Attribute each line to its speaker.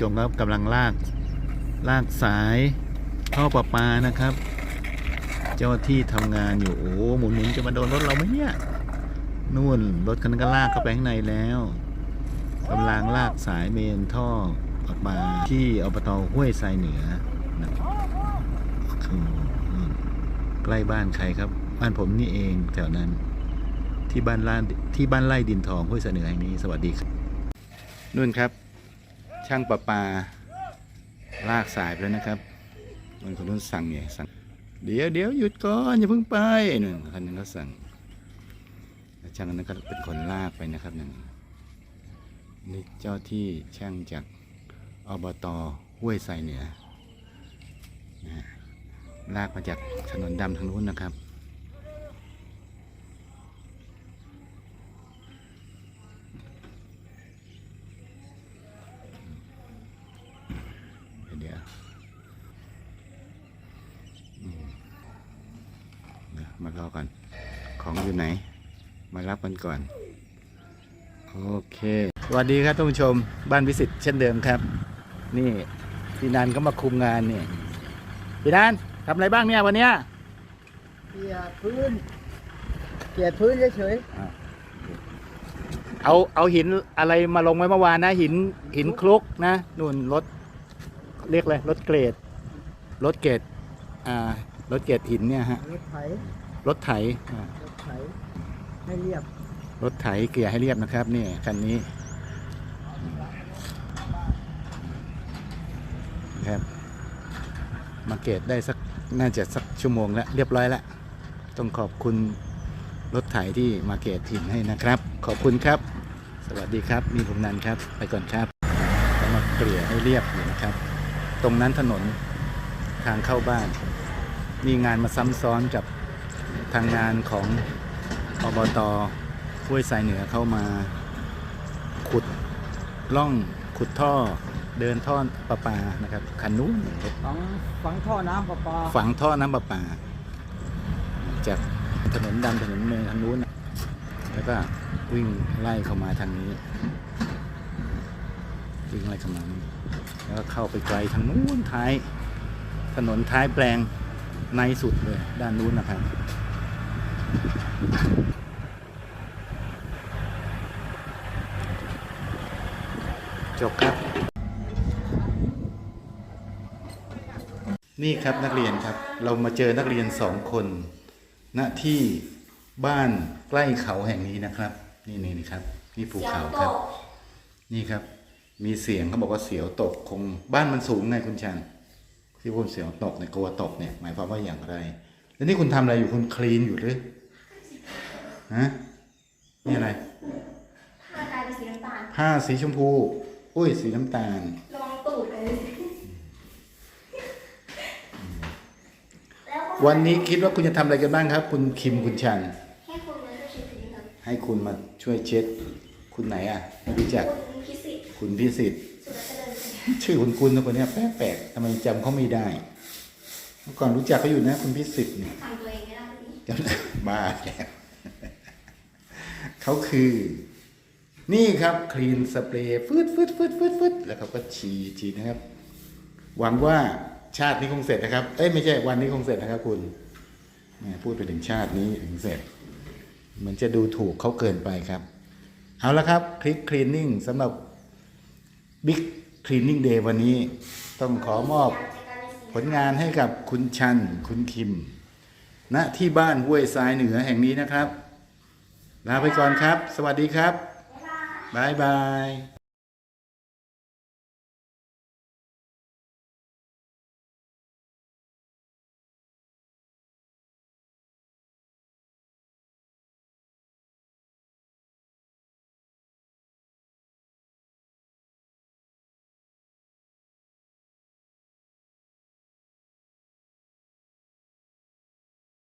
Speaker 1: จงครับกำลังลาก ลากสายท่อประปานะครับ เจ้าที่ทำงานอยู่ โอ้หมุนหมุนๆจะมาโดนรถเราไหมเนี่ยนู่นรถคันนั้นก็ลากเข้าไปข้างในแล้วกำลังลากสายเมนท่อออกมาที่อบตห้วยทรายเหนือนะครับใกล้บ้านใครครับ บ้านผมนี่เองแถวนั้น ที่บ้านล่าที่บ้านไร่ดินทองห้วยเหนือแห่งนี้สวัสดีครับนู่นครับ ช่างประปา ลากสายไปแล้วนะครับมันคนนู้นสั่งไงสั่งเดี๋ยวเดี๋ยวหยุดก่อนอย่าเพิ่งไปหนู่นคันนึงก็สั่งแล้วช่างนนั้นก็เป็นคนลากไปนะครับหนั่นนี่เจ้าที่ช่างจากอบตห้วยไซเหนือนะฮะลากมาจากถนนดำทางนู้นนะครับ เดี๋ยวอืมเดี๋ยว มารอก่อน ของอยู่ไหน มารับกันก่อน โอเคสวัสดีครับท่านผู้ชม บ้านวิสิตเช่นเดิมครับ นี่พี่นันก็มาคุมงานเนี่ยพี่นันทำอะไรบ้างเนี่ยวันเนี้ย
Speaker 2: เกลี่ยพื้นเกลี่ยพื้นเฉย
Speaker 1: เอาเอาหินอะไรมาลงไว้เมื่อวานนะ หินหินคลุกนะนู่นรถเรียกอะไรรถเกรดรถเกรดอ่ารถเกรดหินเนี่ยฮะ
Speaker 2: ๆรถไถ
Speaker 1: รถไถอ่า
Speaker 2: รถไถให้เรียบ
Speaker 1: รถไถเกลี่ยให้เรียบนะครับนี่คันนี้นะครับมาเกตได้สักน่าจะสักชั่วโมงแล้วเรียบร้อยแล้วต้องขอบคุณรถไถที่มาเกตถิ่นให้นะครับ ขอบคุณครับ สวัสดีครับ มีผมนันครับ ไปก่อนครับแล้วมาเกลี่ยให้เรียบอยู่นะครับ ตรงนั้นถนนทางเข้าบ้าน มีงานมาซ้ำซ้อนกับ ทางงานของอบตห้วยทรายเหนือเข้ามา ขุดล่องขุดท่อเดินท่อประปานะครับคันนู้น
Speaker 2: ฝังฝังท่อน้ำประปา
Speaker 1: ฝังท่อน้ำประปา จากถนนดำถนนเมนทางนู้นน่ะแล้วก็วิ่งไล่เข้ามาทางนี้วิ่งไล่เข้ามานี่แล้วก็เข้าไปไกลทางนู้นท้าย ถนนท้ายแปลงในสุดเลย ด้านนู้นนะครับ จบครับ นี่ครับนักเรียนครับ เรามาเจอนักเรียนสองคนณที่บ้านใกล้เขาแห่งนี้นะครับ นี่นี่นี่ครับ นี่ภูเขาครับ นี่ครับ มีเสียงเขาบอกว่าเสียวตกคงบ้านมันสูงไงคุณชันที่พูดเสียวตกเนี่ยกลัวตกเนี่ยหมายความว่าอย่างไร แล้วนี่คุณทำอะไรอยู่คุณคลีนอยู่หรือ ฮะนี่อะไร
Speaker 3: ผ้ากลายเป็นสีน้ำตาล
Speaker 1: ผ้าสีชมพู อุ้ย สีน้ำตาล
Speaker 3: ระวังตูดเลยแล้วก็
Speaker 1: วันนี้คิดว่าคุณจะทำอะไรกันบ้างครับ คุณคิมคุณชัน
Speaker 3: ให้คุณมาช่วยเช็ดพื้นครับ
Speaker 1: ให้คุณมาช่วยเช็ด คุณไหนอะไม่รู้จัก
Speaker 3: คุณพิสิทธิ์
Speaker 1: คุณพิสิทธิ์
Speaker 3: สุรเจริญศรี
Speaker 1: ชื่อคุณคุณนะคนเนี้ยแปลกๆทำไมจำเขาไม่ได้เมื่อก่อนรู้จักเขาอยู่นะ คุณพิสิทธิ์เนี่ย
Speaker 3: ทำตัวเองไม่ได้พี่
Speaker 1: จำได้บ้าแล้ว เขาคือ นี่ครับคลีนสเปรย์ฟืดฟืดฟืดฟืดฟืดแล้วเขาก็ฉีดฉีดนะครับ หวังว่าชาตินี้คงเสร็จนะครับ เอ้ยไม่ใช่วันนี้คงเสร็จนะครับ คุณพูดไปถึงชาตินี้ถึงเสร็จ เหมือนจะดูถูกเขาเกินไปครับ เอาละครับคลิปคลีนนิ่งสำหรับบิ๊กคลีนนิ่งเดย์วันนี้ต้องขอมอบผลงานให้กับคุณชัน คุณคิมณที่บ้านห้วยทรายเหนือแห่งนี้นะครับ ลาไปก่อนครับ สวัสดีครับ บ๊ายบาย